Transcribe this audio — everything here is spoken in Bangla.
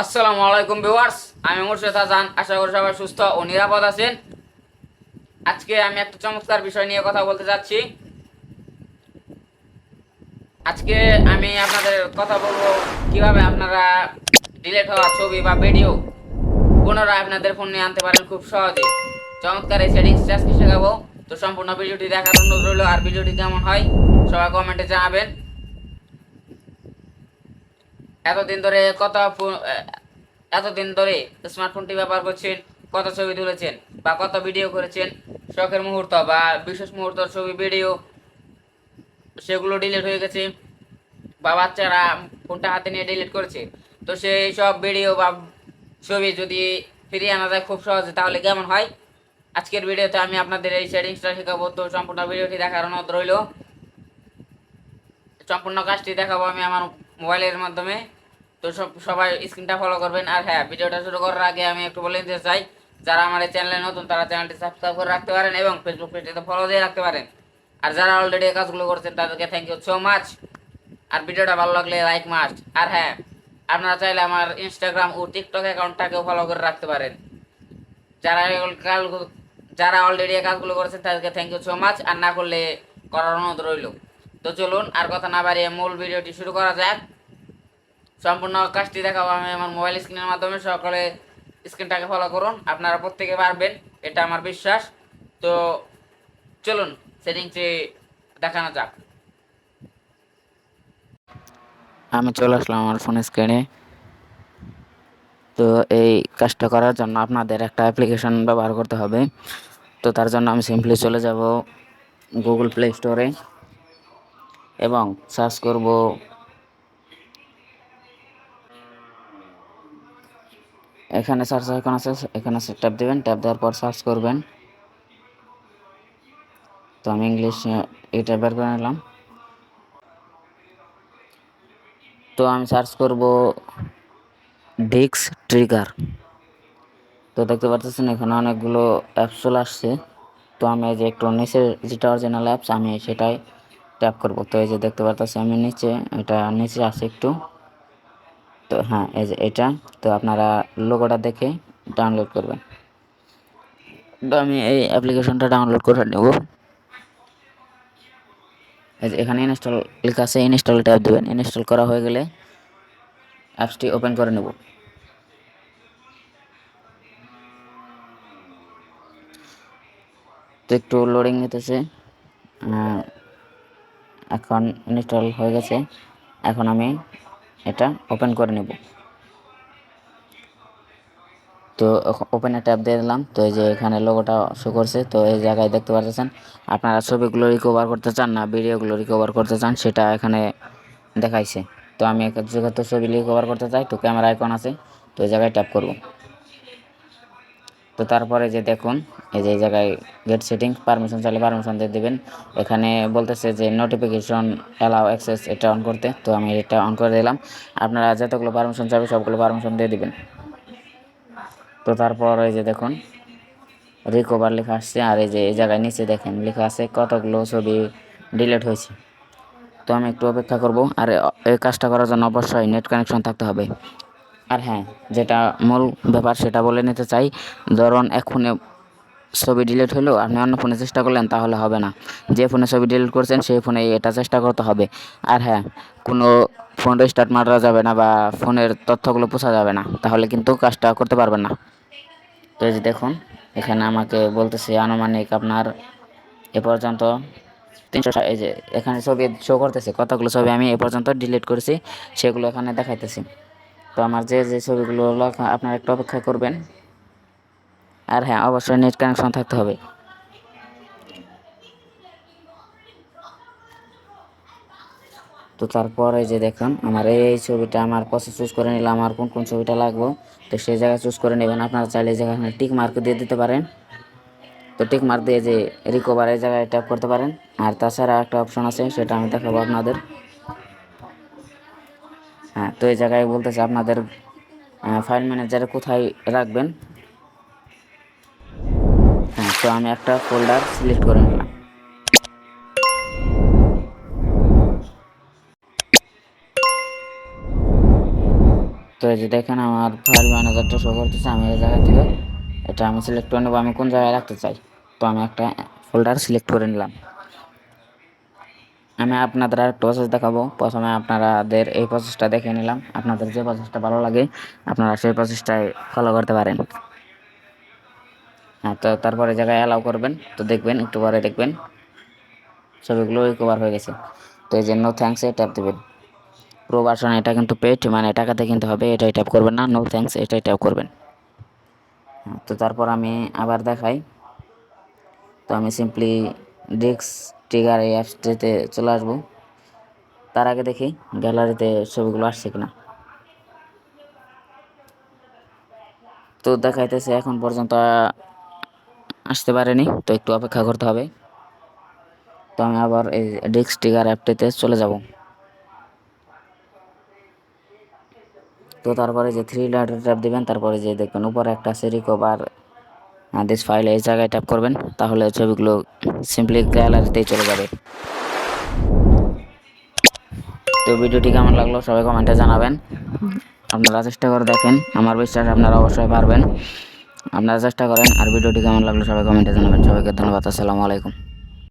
আসসালামু আলাইকুম ভিউয়ার্স, আমি মুর্শেদ হাসান। আশা করি সবাই সুস্থ ও নিরাপদ আছেন। আজকে আমি একটা চমৎকার বিষয় নিয়ে কথা বলতে যাচ্ছি। আজকে আমি আপনাদের কথা বলব কীভাবে আপনারা ডিলেট হওয়া ছবি বা ভিডিও পুনরায় আপনাদের ফোনে আনতে পারেন খুব সহজে। চমৎকার এই সেটিংসটা আজকে শেখাবো। তো সম্পূর্ণ ভিডিওটি দেখার অনুরোধ রইল, আর ভিডিওটি কেমন হয় সবাই কমেন্টে জানাবেন। এতদিন ধরে কত এতদিন ধরে স্মার্টফোনটি ব্যবহার করছেন, কত ছবি তুলেছেন বা কত ভিডিও করেছেন, শখের মুহূর্ত বা বিশেষ মুহূর্ত ছবি ভিডিও সেগুলো ডিলিট হয়ে গেছে বা বাচ্চারা ফোনটা হাতে নিয়ে ডিলিট করেছে। তো সেই সব ভিডিও বা ছবি যদি ফিরিয়ে আনা যায় খুব সহজে, তাহলে কেমন হয়? আজকের ভিডিওতে আমি আপনাদের এই সেটিংসটা শেখাবো। তো সম্পূর্ণ ভিডিওটি দেখার অনুরোধ রইল। সম্পূর্ণ কাজটি দেখাবো আমি আমার মোবাইলের মাধ্যমে। তো সব, সবাই স্ক্রিনটা ফলো করবেন। আর হ্যাঁ ভিডিওটা শুরু করার আগে আমি একটু বলে দিতে চাই, যারা আমার এই চ্যানেলে নতুন, তারা চ্যানেলটি সাবস্ক্রাইব করে রাখতে পারেন এবং ফেসবুক পেজটিতে ফলো দিয়ে রাখতে পারেন। আর যারা অলরেডি এই কাজগুলো করছেন, তাদেরকে থ্যাংক ইউ সো মাচ আর ভিডিওটা ভালো লাগলে লাইক মাস্ট আর হ্যাঁ আপনারা চাইলে আমার ইনস্টাগ্রাম ও টিকটক অ্যাকাউন্টটাকেও ফলো করে রাখতে পারেন। যারা কাজগুলো, যারা অলরেডি এই কাজগুলো করেছেন, তাদেরকে থ্যাংক ইউ সো মাচ আর না করলে করার অনুরোধ রইল। তো চলুন আর কথা না বাড়িয়ে মূল ভিডিওটি শুরু করা যাক। সম্পূর্ণ কাজটি দেখাবো আমি আমার মোবাইল স্ক্রিনের মাধ্যমে। সকলে স্ক্রিনটাকে ফলো করুন, আপনারা প্রত্যেকে পারবেন, এটা আমার বিশ্বাস। তো চলুন সেটিংসটি দেখানো যাক। আমি চলে আসলাম আমার ফোন স্ক্রিনে তো এই কাজটা করার জন্য আপনাদের একটা অ্যাপ্লিকেশন ব্যবহার করতে হবে। তো তার জন্য আমি সিম্পলি চলে যাব গুগল প্লে স্টোরে এবং সার্চ করব এখানে সার্চ আইকন আছে, এখানে ট্যাপ দেবেন ট্যাপ দেওয়ার পর সার্চ করবেন। তো আমি ইংলিশ এটা বের করে নিলাম। তো আমি সার্চ করব ডিক্স ট্রিগার তো দেখতে পাচ্ছেন এখানে অনেকগুলো অ্যাপস চলে আসছে। তো আমি যে একটু যেটা অরিজিনাল অ্যাপস আমি সেটাই ট্যাপ করব। তো এই যে দেখতে পাচ্ছি আমি নিচে, এটা নিচে আছে একটু। তো হ্যাঁ এই যে এটা। তো আপনারা লোগোটা দেখে ডাউনলোড করবেন। তো আমি এই অ্যাপ্লিকেশনটা ডাউনলোড করে নেব। এই যে এখানে ইনস্টল লেখা আছে ইনস্টল ট্যাপ দেবেন। ইনস্টল করা হয়ে গেলে অ্যাপসটি ওপেন করে নেব। তো একটু লোডিং নিতেছে। এখন ইনস্টল হয়ে গেছে। এখন আমি এটা ওপেন করে নেব। তো ওপেনে ট্যাপ দিয়ে দিলাম। তো এই যে এখানে লোগোটা শো করছে, তো এই জায়গায় দেখতে পাচ্ছেন আপনারা ছবিগুলো রিকভার করতে চান না, ভিডিওগুলো রিকভার করতে চান, সেটা এখানে দেখাইছে। তো আমি যেহেতু ছবি রিকভার করতে চাই, তো ক্যামেরা আইকন আছে, তো এই জায়গায় ট্যাপ করব। তো তারপরে যে দেখুন, এই যে এই জায়গায় গেট সেটিং পারমিশন চাইলে পারমিশন দিয়ে দেবেন। এখানে বলতেছে যে নোটিফিকেশন অ্যালাউ অ্যাক্সেস এটা অন করতে। তো আমি এটা অন করে দিলাম। আপনারা যতগুলো পারমিশন চাইবে, সবগুলো পারমিশন দিয়ে দিবেন। তো তারপর এই যে দেখুন রিকভার লেখা আসছে। আর এই যে এই জায়গায় নিচে দেখেন, লেখা আছে কতগুলো ছবি ডিলিট হয়েছে। তো আমি একটু অপেক্ষা করব। আর এই কাজটা করার জন্য অবশ্যই নেট কানেকশন থাকতে হবে। আর হ্যাঁ যেটা মূল ব্যাপার সেটা বলে নিতে চাই, ধরুন এক্ষুনি ছবি ডিলিট হলো, আপনি অন্য ফোনে চেষ্টা করলেন, তাহলে হবে না। যে ফোনে ছবি ডিলিট করছেন, সেই ফোনে এটা চেষ্টা করতে হবে। আর হ্যাঁ কোনো ফোন রেস্টার্ট মারা যাবে না বা ফোনের তথ্যগুলো পোষা যাবে না, তাহলে কিন্তু কাজটা করতে পারবেন না। তো এই যে দেখুন, এখানে আমাকে বলতেছে আনুমানিক আপনার এ পর্যন্ত তিনশো এই যে এখানে ছবি শো করতেছে, কতগুলো ছবি আমি এ পর্যন্ত ডিলিট করেছি, সেগুলো এখানে দেখাইতেছি। তো আমার যে যে ছবিগুলো হলো, আপনার একটু অপেক্ষা করবেন। আর হ্যাঁ অবশ্যই নেট কানেকশন থাকতে হবে। তো তারপরে যে দেখুন, আমার এই ছবিটা আমার পছন্দ চুজ করে নিলাম আমার কোন কোন ছবিটা লাগবে, তো সেই জায়গায় চুজ করে নেবেন। আপনারা চাইলে জায়গায় টিক মার্ক দিয়ে দিতে পারেন। তো টিক মার্ক দিয়ে যে রিকভার এই জায়গায় ট্যাপ করতে পারেন। আর তাছাড়া একটা অপশন আছে, সেটা আমি দেখাবো আপনাদের। তো এই জায়গায় বলতেছে আপনাদের ফাইল ম্যানেজারে কোথায় রাখবেন? হ্যাঁ তো আমি একটা ফোল্ডার সিলেক্ট করে নিলাম। তো এই যে দেখেন আমার ফাইল ম্যানেজারটা শো করতেছে আমি এই জায়গা থেকে। এটা আমি সিলেক্ট করে নেব। আমি কোন জায়গায় রাখতে চাই? তো আমি একটা ফোল্ডার সিলেক্ট করে নিলাম। আমি আপনাদের আর প্রসেস দেখাবো। প্রথমে আপনাদের এই প্রসেসটা দেখে নিলাম। আপনাদের যে প্রসেসটা ভালো লাগে আপনারা সেই প্রসেসটাই ফলো করতে পারেন। হ্যাঁ তো তারপরে জায়গায় অ্যালাউ করবেন। তো দেখবেন একটু পরে দেখবেন। ছবিগুলো রিকভার হয়ে গেছে। তো এই যে নো থ্যাঙ্কসে ট্যাপ দেবেন। প্রো ভার্সন এটা কিন্তু পেড মানে টাকাতে কিনতে হবে এটাই ট্যাপ করবেন না। নো থ্যাঙ্কস এটাই ট্যাপ করবেন। হ্যাঁ, তো তারপর আমি আবার দেখাই। তো আমি সিম্পলি ডিস্ক ট্রিগার এই অ্যাপসটিতে চলে আসব। তার আগে দেখি গ্যালারিতে ছবিগুলো আসছে কিনা। তো দেখাইতেছে এখন পর্যন্ত আসতে পারেনি, তো একটু অপেক্ষা করতে হবে। তো আমি আবার এই ডিস্ক ট্রিগার অ্যাপটিতে চলে যাব। তো তারপরে যে থ্রি লাইটার ট্যাপ দিবেন, তারপরে যে দেখবেন উপরে একটা আছে রিকভার দিস ফাইল এই জায়গায় ট্যাপ করবেন, তাহলে ছবিগুলো সিম্পলি গ্যালারিতেই চলে যাবে। তো ভিডিওটি কেমন লাগল সবাই কমেন্টে জানাবেন। আপনারা চেষ্টা করে দেখেন, আমার বিশ্বাস আপনারা অবশ্যই পারবেন। আপনারা চেষ্টা করেন, আর ভিডিওটি কেমন লাগল সবাই কমেন্টে জানাবেন। সবাইকে ধন্যবাদ, আসসালামু আলাইকুম।